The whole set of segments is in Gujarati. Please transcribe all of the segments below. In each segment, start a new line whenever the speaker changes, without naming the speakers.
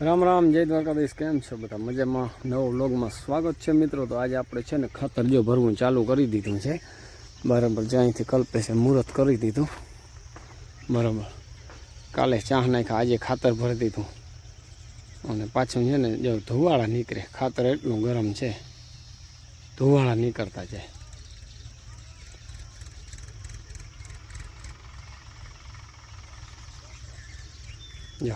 રામ રામ, જય દ્વારકાધીશ. કેમ છો બધા? મજામાં? નવો વ્લોગમાં સ્વાગત છે મિત્રો. તો આજે આપણે છે ને ખાતર જો ભરવું ચાલુ કરી દીધું છે. બરાબર જ્યાંથી કલ્પે છે મુહૂર્ત કરી દીધું. બરાબર. કાલે ચા નાખ્યા, આજે ખાતર ભરી દીધું. અને પાછું છે ને જો ધુવાળા નીકળે. ખાતર એટલું ગરમ છે. ધુવાળા નીકળતા જાય. જો.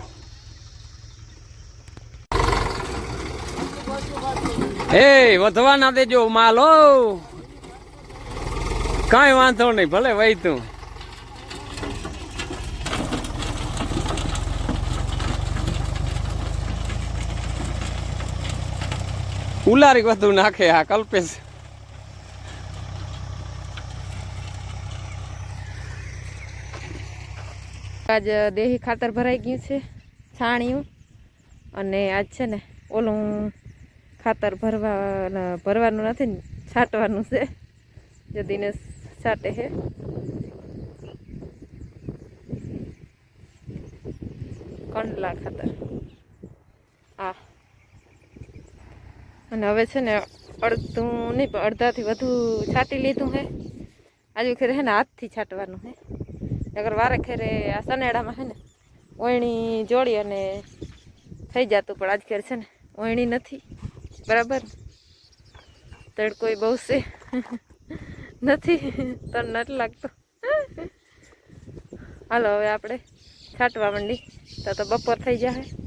એ વધવા ના દેજો માલ, હો. કાંઈ વાંધો નહીં, ભલે વહી તું. ઉલારી વધુ નાખે આ કલ્પેશ.
આજ દેહી ખાતર ભરાઈ ગયું છે, છાણિયું. અને આજ છે ને ઓલું ખાતર ભરવા ભરવાનું નથી ને, છાંટવાનું છે. જો દિનેશ છાંટે છે. કંડલા ખાતર. આ. અને હવે છે ને અડધું નહીં, પણ અડધાથી વધુ છાંટી લીધું છે. આજુ ખેર છે ને હાથથી છાંટવાનું છે. નગર વારે ખેરે આ સનેડામાં છે ને ઓયણી જોડી અને થઈ જતું, પણ આજ ખેર છે ને ઓયણી નથી. બરાબર? તડકોય બહુ છે. નથી તને નથી લાગતો. હાલો, હવે આપણે છાંટવા માંડી. તો તો બપોર થઈ જાય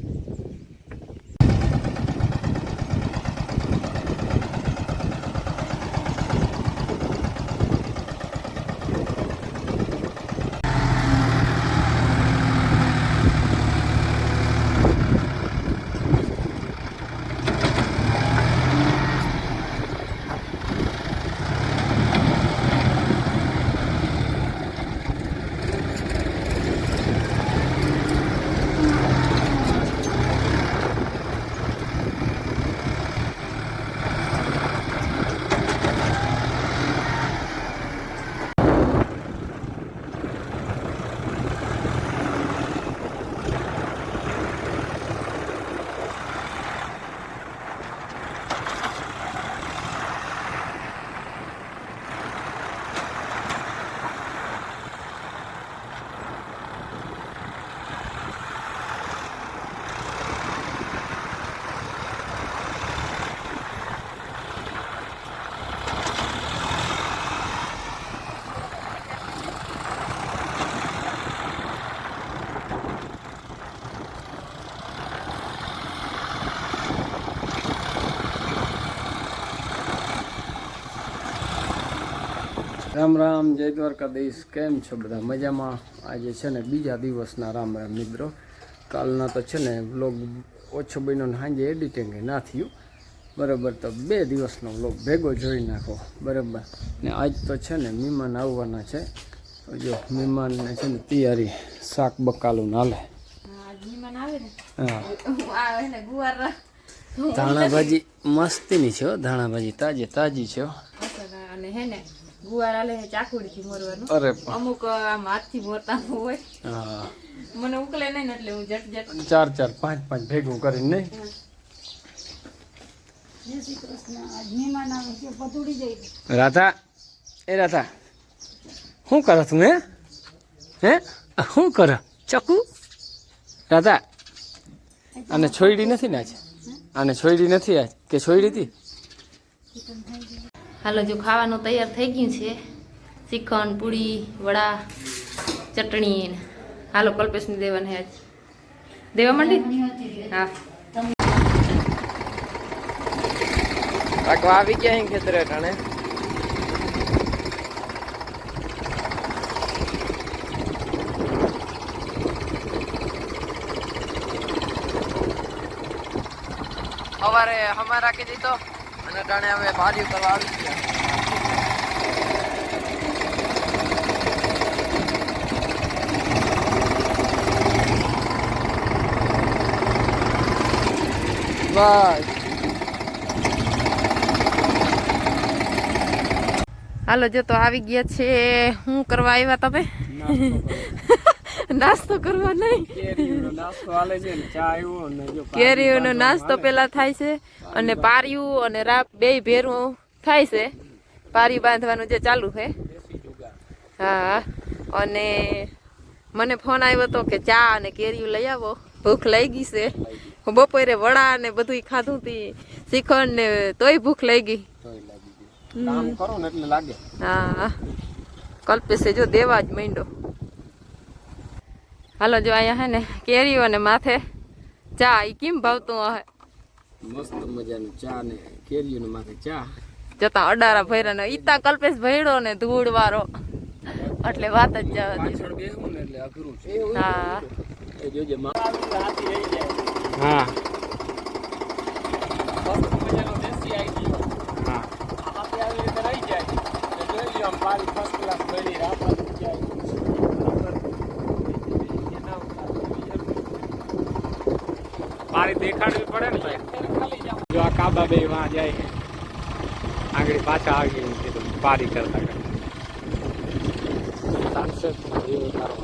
રામ રામ જય દ્વારકાધીશ. કેમ છો બધા? મજામાં? આજે છે ને બીજા દિવસના રામ રામ મિત્રો. કાલના તો છે ને વ્લોગ ઓછો બન્યો ને સાંજે એડિટિંગ ના થયું. બરાબર તો બે દિવસનો વ્લોગ ભેગો જોઈ નાખો. બરાબર. ને આજ તો છે ને મહેમાન આવવાના છે. તો જો મહેમાનને છે ને તૈયારી શાક બકાલું નાલે હા ધાણા ભાજી મસ્તીની છે ધાણા ભાજી તાજી તાજી છે
અને હે ને ગુવાર આલે ચાકુડીથી મોરવાનું.
અરે
અમુક આમ હાથથી મોરતા હોય.
હા.
મને ઉકલે નહીં એટલે હું જટ જટ
ચાર ચાર પાંચ પાંચ ભેગું કરીને નહીં? રાધા. એ રાધા. શું કરો તું હે? હે? શું કરો? ચકુ? રાધા. આને છોડી નથી ને આજે? આને છોડી નથી આજ? કે છોડી હતી?
હાલો જો ખાવાનું તૈયાર થઈ ગયું છે. શ્રીખંડ પૂરી વડા ચટણી હાલો કલ્પેશની દેવાને આજ. દેવા માંડી? હા
કાકો આવી ગયા અહીં ખેતરે ટાણે સવારે હમા રાખી દીધો. અને ટાણે હવે ભાજી કરવા આવી ગયા. બસ
હાલો જો તો આવી ગયા છે. શું કરવા આવ્યા તમે?
નાસ્તો કરો.
કરવા નહીં. કેરીઓનો નાસ્તો પેલા થાય છે અને પારિયું અને રાપ બે ભેરું થાય છે. પારી બાંધવાનું જે ચાલુ છે. હા અને મને ફોન આવ્યો હતો કે ચા અને કેરીયું લઈ આવો. ભૂખ લઈ ગઈ છે. હું બપોરે વડા ને બધું ખાધું તી. શ્રીખંડ ને તોય ભૂખ લઈ ગઈ.
તોય લાગી ગયું. કામ કરો ને એટલે લાગે.
હા. કલ્પેશે જો દેવા જ માંડ્યો. હાલો જો અહીંયા હે ને કેરીઓ અને માથે ચા એ કેમ ભાવતું હે
મસ્ત મજાનું ચા ને કેરીઓને માથે ચા.
જતા અડારા ભૈરા ને ઈતા કલ્પેશ ભૈડો ને ધૂળ વાળો એટલે વાત જ જવા દે.
પાછળ બેહું ને એટલે અઘરું છે.
હા
એ જોજે માં હા મસ્ત મજાનો દેશી આવી ગયો
હા
હાથે આવી રીતે રહી જાય એટલે જોઈ લ્યો આમ પારી ફર્સ્ટ ક્લાસ બની રાપા જાય
પારી દેખાડવી પડે ને ભાઈ. જો આ કાબા બે વાં જાય છે. આગળ પાછા આવી કીધું પારી કરતા કરતા. સનસેટ જેવો તારો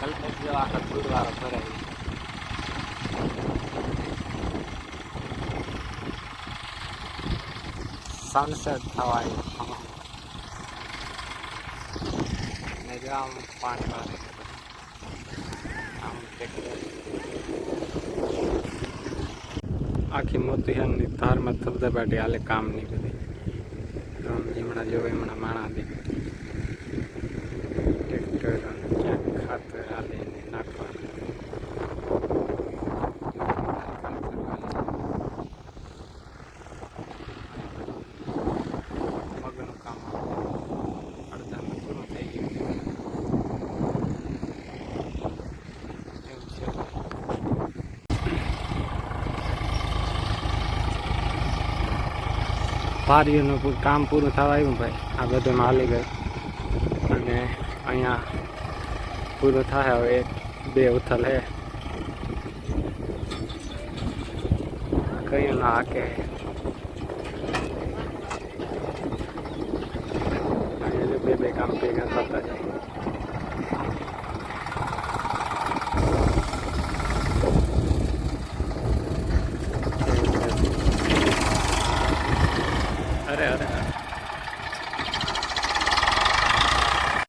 કલ્પેશ જેવા આખા દૂરવાળો ભરાય સનસેટ થવા આવ્યું ને જો આમ પાણી વાળે આમ. આખી મોતીહારની ધારમાં ધબધબાટી હાલે કામ નહીં બધી આમ હમણાં જો હમણાં માણા દે ટ્રેક્ટર અને ક્યાંક ખાતર હાલે ને નાખવાનું ખાતર હાલે. મગનું કામ અડધામાં પૂરું થઈ ગયું એવું છે પારીઓનું પૂ- કામ પૂરું થવા આવ્યું ભાઈ. આ બધું હાલી ગયું અને અહીંયા પૂરું થાય હવે એક, બે ઉથલ હે. કયું ના હાકે. બે બે કામ ભેગા થતા જાય.